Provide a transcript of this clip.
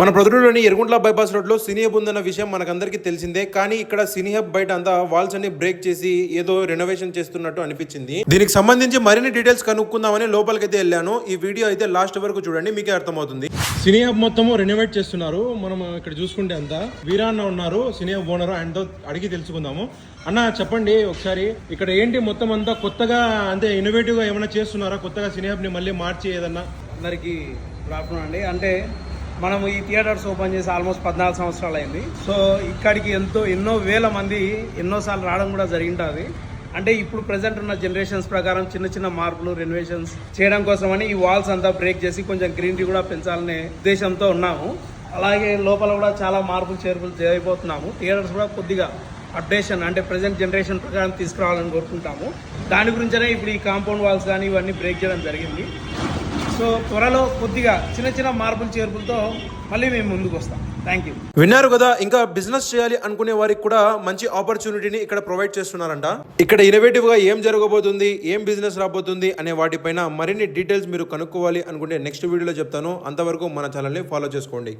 మన ప్రొద్దులోని ఎరుగుంట్ల బైపాస్ రోడ్లో సినీ హబ్ ఉందన్న విషయం మనకందరికీ తెలిసిందే కానీ ఇక్కడ సినీ హబ్ బయట అంతా వాల్స్ అన్ని బ్రేక్ చేసి ఏదో రెనోవేషన్ చేస్తున్నట్టు అనిపించింది. దీనికి సంబంధించి మరిన్ని డీటెయిల్స్ కనుక్కుందామని లోపలికైతే వెళ్ళాను. ఈ వీడియో అయితే లాస్ట్ వరకు చూడండి మీకే అర్థమవుతుంది. సినీ హబ్ మొత్తము రెనోవేట్ చేస్తున్నారు. మనం ఇక్కడ చూసుకుంటే అంతా వీరాన్న ఉన్నారు సినీ హబ్ ఓనర్ ఆయనతో అడిగి తెలుసుకుందాము. అన్న చెప్పండి ఒకసారి ఇక్కడ ఏంటి మొత్తం అంతా? కొత్తగా అంటే ఇన్నోవేటివ్గా ఏమైనా చేస్తున్నారా? కొత్తగా సినీ హబ్ని మళ్ళీ మార్చి ఏదన్నా? అందరికీ గుడ్ ఆఫ్టర్నూన్ అండి. అంటే మనం ఈ థియేటర్స్ ఓపెన్ చేసి ఆల్మోస్ట్ పద్నాలుగు సంవత్సరాలు అయింది. సో ఇక్కడికి ఎంతో ఎన్నో వేల మంది ఎన్నోసార్లు రావడం కూడా జరిగింటుంది. అంటే ఇప్పుడు ప్రజెంట్ ఉన్న జనరేషన్స్ ప్రకారం చిన్న చిన్న మార్పులు రెనోవేషన్స్ చేయడం కోసమని ఈ వాల్స్ అంతా బ్రేక్ చేసి కొంచెం గ్రీనరీ కూడా పెంచాలనే ఉద్దేశంతో ఉన్నాము. అలాగే లోపల కూడా చాలా మార్పులు చేర్పులు చేయబోతున్నాము. థియేటర్స్ కూడా కొద్దిగా అప్డేషన్ అంటే ప్రజెంట్ జనరేషన్ ప్రకారం తీసుకురావాలని కోరుకుంటాము. దాని గురించనే ఇప్పుడు ఈ కాంపౌండ్ వాల్స్ కానీ ఇవన్నీ బ్రేక్ చేయడం జరిగింది. సో త్వరలో కొద్దిగా చిన్న చిన్న మార్పులు చేర్పులతో మళ్ళీ మేము ముందుకు వస్తాం. థ్యాంక్ యూ విన్నారు కదా ఇంకా బిజినెస్ చేయాలి అనుకునే వారికి కూడా మంచి ఆపర్చునిటీని ఇక్కడ ప్రొవైడ్ చేస్తున్నారంట. ఇక్కడ ఇన్నోవేటివ్గా ఏం జరగబోతుంది ఏం బిజినెస్ రాబోతుంది అనే వాటిపైన మరిన్ని డీటెయిల్స్ మీరు కనుక్కోవాలి అనుకుంటే నెక్స్ట్ వీడియోలో చెప్తాను. అంతవరకు మన ఛానల్ని ఫాలో చేసుకోండి.